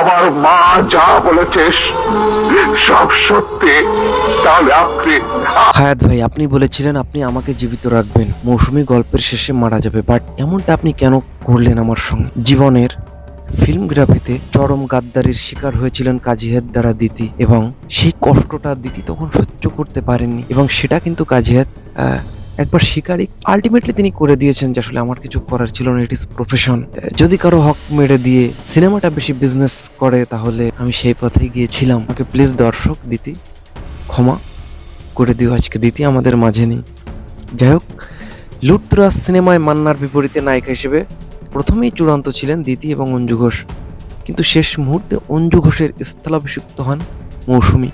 আমার মা যা বলেছিস, সব সত্যি। তাহলে আপনি হায়াত ভাই, আপনি বলেছিলেন আপনি আমাকে জীবিত রাখবেন। মৌসুমী গল্পের শেষে মারা যাবে বাট এমনটা আপনি কেন করলেন আমার সঙ্গে? জীবনের ফিল্মগ্রাফিতে চরম গাদ্দারির শিকার হয়েছিলেন কাজীহেদ দ্বারা দিতি এবং সেই কষ্টটা দিতি তখন সহ্য করতে পারেননি, এবং সেটা কিন্তু কাজীহেদ একবার শিকারই আলটিমেটলি তিনি করে দিয়েছেন যে আসলে আমার কিছু করার ছিল না ইট ইস প্রফেশন যদি কারও হক মেরে দিয়ে সিনেমাটা বেশি বিজনেস করে, তাহলে আমি সেই পথেই গিয়েছিলাম। আমাকে প্লিজ দর্শক দিতি, ক্ষমা করে দিও, আজকে দিতি আমাদের মাঝে নেই। যাই হোক লুটতরাজ সিনেমায় মান্নার বিপরীতে নায়িকা হিসেবে প্রথমেই চূড়ান্ত ছিলেন দিতি এবং অঞ্জু ঘোষ। কিন্তু শেষ মুহূর্তে অঞ্জু ঘোষের স্থলাভিষিক্ত হন মৌসুমী।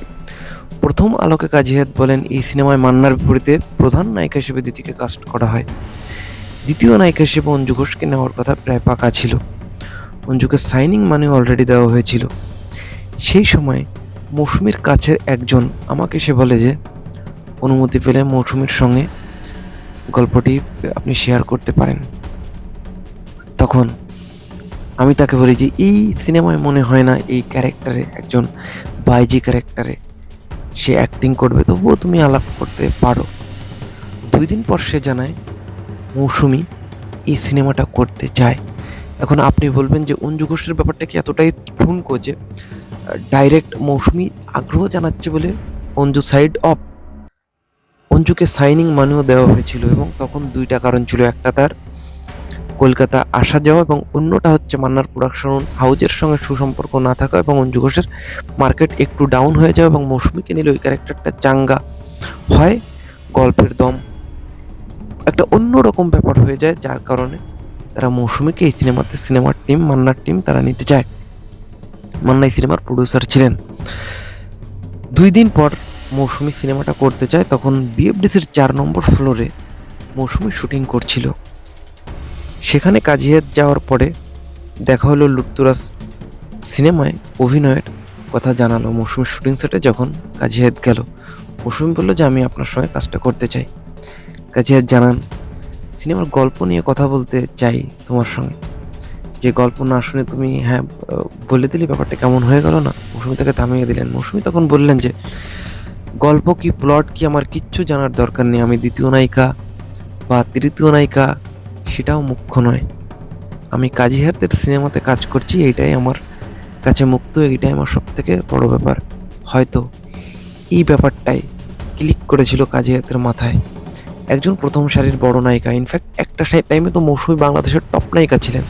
প্রথম আলোকে কাজিহাত বলেন, এই সিনেমায় মান্নার বিপরীতে প্রধান নায়িকা হিসেবে দিতিকে কাস্ট করা হয়। দ্বিতীয় নায়িকা হিসেবে অঞ্জু ঘোষকে নেওয়ার কথা প্রায় পাকা ছিল। অঞ্জুকে সাইনিং মানি অলরেডি দেওয়া হয়েছিল। সেই সময় মৌসুমীর কাছের একজন আমাকে সে বলে যে, অনুমতি পেলে মৌসুমীর সঙ্গে গল্পটি আপনি শেয়ার করতে পারেন। তখন আমি তাকে বলি যে, এই সিনেমায় মনে হয় না এই ক্যারেক্টারে একজন বাইজি ক্যারেক্টারে সে অ্যাক্টিং করবে, তবুও তুমি আলাপ করতে পারো। দুই দিন পর সে জানায়, মৌসুমি, এই সিনেমাটা করতে চায়। এখন আপনি বলবেন যে, অঞ্জু ঘোষের ব্যাপারটা কি এতটাই ঠুনকো যে ডাইরেক্ট মৌসুমি আগ্রহ জানাচ্ছে বলে অঞ্জু সাইড অফ অঞ্জুকে সাইনিং মানিও দেওয়া হয়েছিল এবং তখন দুইটা কারণ ছিল। একটা তার কলকাতা আসা যাওয়া এবং অন্যটা হচ্ছে মান্নার প্রোডাকশন হাউজের সঙ্গে সুসম্পর্ক না থাকা এবং অঞ্জু ঘোষের মার্কেট একটু ডাউন হয়ে যাওয়া এবং মৌসুমিকে নিলে ওই ক্যারেক্টারটা চাঙ্গা হয়, গল্পের দম। একটা অন্যরকম ব্যাপার হয়ে যায়, যার কারণে তারা মৌসুমিকে এই সিনেমাতে সিনেমার টিম মান্নার টিম তারা নিতে চায়। মান্না এই সিনেমার প্রডিউসার ছিলেন। দুই দিন পর মৌসুমি সিনেমাটা করতে চায়, তখন বিএফডিসির চার নম্বর ফ্লোরে মৌসুমি শুটিং করছিল। সেখানে কাজিয়াত যাওয়ার পরে দেখা হলো লুটতুরাস সিনেমায় অভিনয়ের কথা জানালো মৌসুমি শুটিং সেটে যখন কাজিয়াত গেল। মৌসুমি বলল যে, আমি আপনার সঙ্গে কাজটা করতে চাই। কাজিয়াত জানান, সিনেমার গল্প নিয়ে কথা বলতে চাই তোমার সঙ্গে। যে গল্প না শুনে তুমি হ্যাঁ বলে দিলে ব্যাপারটা কেমন হয়ে গেল না? মৌসুমি তাকে থামিয়ে দিলেন। মৌসুমি তখন বললেন যে, গল্প কি, প্লট কি, আমার কিচ্ছু জানার দরকার নেই। আমি দ্বিতীয় নায়িকা বা তৃতীয় নায়িকা সেটাও মুখ্য নয়। আমি কাজীহারদের সিনেমাতে কাজ করছি, এইটাই আমার কাছে মুক্ত, এইটাই আমার সব থেকে বড় ব্যাপার। হয়তো এই ব্যাপারটাই ক্লিক করেছিল কাজীহাতের মাথায়। একজন প্রথম সারির বড় নায়িকা ইনফ্যাক্ট একটা টাইমে তো মৌসুমী বাংলাদেশের টপ নায়িকা ছিলেন।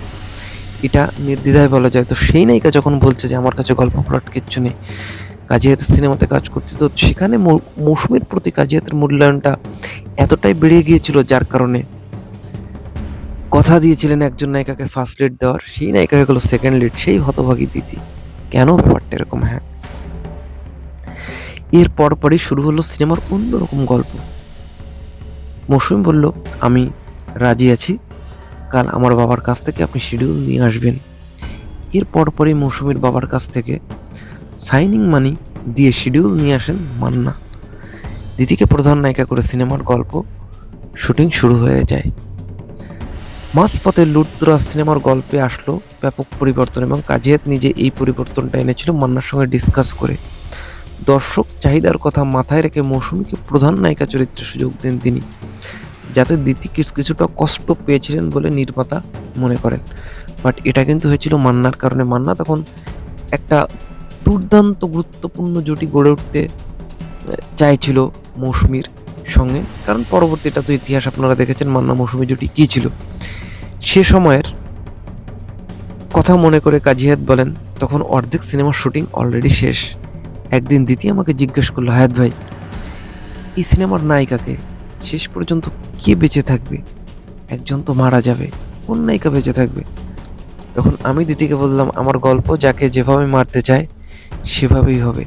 এটা নির্দ্বিধায় বলা যায়। তো সেই নায়িকা যখন বলছে যে, আমার কাছে গল্প প্লট কিচ্ছু নেই কাজিয়াতের সিনেমাতে কাজ করছে, তো সেখানে মৌসুমীর প্রতি কাজিয়াতের মূল্যায়নটা এতটাই বেড়ে গিয়েছিল যার কারণে কথা দিয়েছিলেন একজন নায়িকাকে ফার্স্ট লিড দেওয়ার। সেই নায়িকা হয়ে গেল সেকেন্ড লিড সেই হতভাগী দিদি। কেন ব্যাপারটা এরকম হ্যাঁ? এর পরপরই শুরু হলো সিনেমার অন্যরকম গল্প। মৌসুমি বলল, আমি রাজি আছি। কাল আমার বাবার কাছ থেকে আপনি শিডিউল নিয়ে আসবেন। এর পরপরই মৌসুমীর বাবার কাছ থেকে সাইনিং মানি দিয়ে শিডিউল নিয়ে আসেন মান্না। দিদিকে প্রধান নায়িকা করে সিনেমার গল্প শুটিং শুরু হয়ে যায়। মাঝপথে লুটতুরা সিনেমার গল্পে আসলো ব্যাপক পরিবর্তন এবং কাজিয়াত নিজে এই পরিবর্তনটা এনেছিল মান্নার সঙ্গে ডিসকাস করে। দর্শক চাহিদার কথা মাথায় রেখে মৌসুমীকে প্রধান নায়িকা চরিত্রে সুযোগ দেন তিনি, যাতে দিতি কিছুটা কষ্ট পেয়েছিলেন বলে নির্মাতা মনে করেন। বাট এটা কিন্তু হয়েছিল মান্নার কারণে। মান্না তখন একটা দুর্দান্ত গুরুত্বপূর্ণ জুটি গড়ে উঠতে চাইছিল মৌসুমীর। সঙ্গে। কারণ পরবর্তীটা তো ইতিহাস আপনারা দেখেছেন, মান্না মৌসুমী জুটি কী ছিল? সে সময়ের কথা মনে করে কাজিহাত বলেন, তখন অর্ধেক সিনেমার শুটিং অলরেডি শেষ। একদিন দিতি আমাকে জিজ্ঞেস করল, হায়াত ভাই, এই সিনেমার নায়িকাকে শেষ পর্যন্ত কে বেঁচে থাকবে? একজন তো মারা যাবে, কোন নায়িকা বেঁচে থাকবে? তখন আমি দিদিকে বললাম, আমার গল্প যাকে যেভাবে মারতে চায়, সেভাবেই হবে।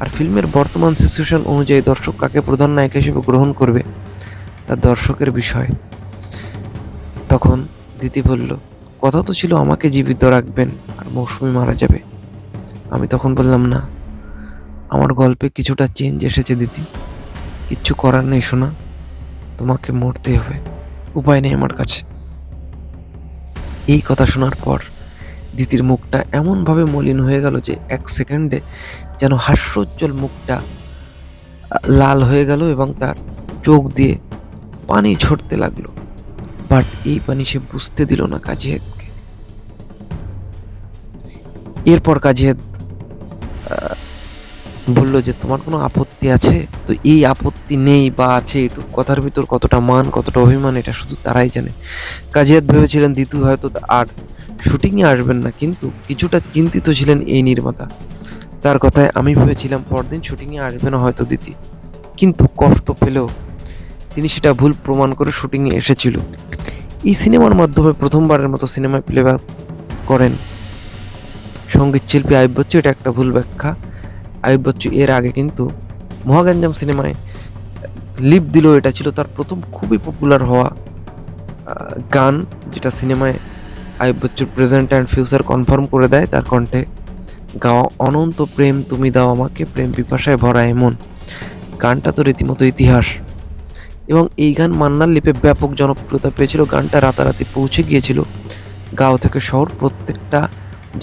আর ফিল্মের বর্তমান সিচুয়েশন অনুযায়ী দর্শক কাকে প্রধান নায়িকা হিসেবে গ্রহণ করবে, তা দর্শকের বিষয়। তখন দিদি বলল, কথা তো ছিল আমাকে জীবিত রাখবেন আর মৌসুমি মারা যাবে। আমি তখন বললাম, না, আমার গল্পে কিছুটা চেঞ্জ এসেছে দিদি কিচ্ছু করার নেই শোনা তোমাকে মরতে হবে। উপায় নেই আমার কাছে। এই কথা শোনার পর দিতির মুখটা এমনভাবে মলিন হয়ে গেল যে এক সেকেন্ডে যেন হাস্যোজ্জ্বল মুখটা লাল হয়ে গেল এবং তার চোখ দিয়ে পানি ঝরতে লাগল। বাট এই পানি সে বুঝতে দিল না কাজিয়েতকে এরপর আহ, বলল যে তোমার কোনো আপত্তি আছে? তো এই আপত্তি নেই বা আছে এটুকু কথার ভিতর কতটা মান কতটা অভিমান এটা শুধু তারাই জানে। কাজিয়াত ভেবেছিলেন দিতু হয়তো আর শুটিংয়ে আসবেন না, কিন্তু কিছুটা চিন্তিত ছিলেন এই নির্মাতা। তার কথায় আমি ভেবেছিলাম পরদিন শুটিংয়ে আসবে না হয়তো দিতি কিন্তু কষ্ট পেলেও তিনি সেটা ভুল প্রমাণ করে শুটিংয়ে এসেছিল। এই সিনেমার মাধ্যমে প্রথমবারের মতো সিনেমায় প্লেব্যাক করেন। সংগীত শিল্পী আইব বচ্চু, এটা একটা ভুল ব্যাখ্যা। আইব বচ্চু এর আগে কিন্তু মহাগঞ্জাম সিনেমায় লিপ দিল এটা ছিল তার প্রথম খুবই পপুলার হওয়া গান যেটা সিনেমায় আইব বচ্চুর প্রেজেন্ট অ্যান্ড ফিউচার কনফার্ম করে দেয়। তার কণ্ঠে গাওয়া অনন্ত প্রেম তুমি দাও আমাকে, প্রেম পিপাসায় ভরা এমন। গানটা তো রীতিমতো ইতিহাস। এবং এই গান মান্নার লিপে ব্যাপক জনপ্রিয়তা পেয়েছিল। গানটা রাতারাতি পৌঁছে গিয়েছিল গাঁও থেকে শহর প্রত্যেকটা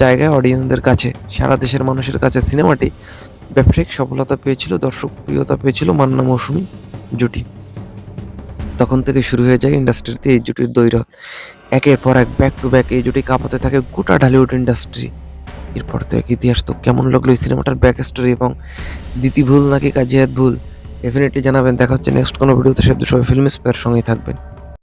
জায়গায় অডিয়েন্সদের কাছে। সারা দেশের মানুষের কাছে সিনেমাটি ব্যবসায়িক সফলতা পেয়েছিল দর্শক প্রিয়তা পেয়েছিল মান্না মৌসুমী জুটি। তখন থেকে শুরু হয়ে যায় ইন্ডাস্ট্রিতে এই জুটির দৈরথ। একের পর এক ব্যাক টু ব্যাক এই জুটি কাঁপাতে থাকে গোটা ঢালিউড ইন্ডাস্ট্রি এরপর তো এক ইতিহাস তো কেমন লাগল এই সিনেমাটার ব্যাক স্টোরি এবং দিতি ভুল নাকি কাজিয়াত ভুল? ডেফিনেটলি জানাবেন, দেখা হচ্ছে নেক্সট কোনো ভিডিওতে সব সবাই ফিল্ম স্পেয়ার সঙ্গেই থাকবেন।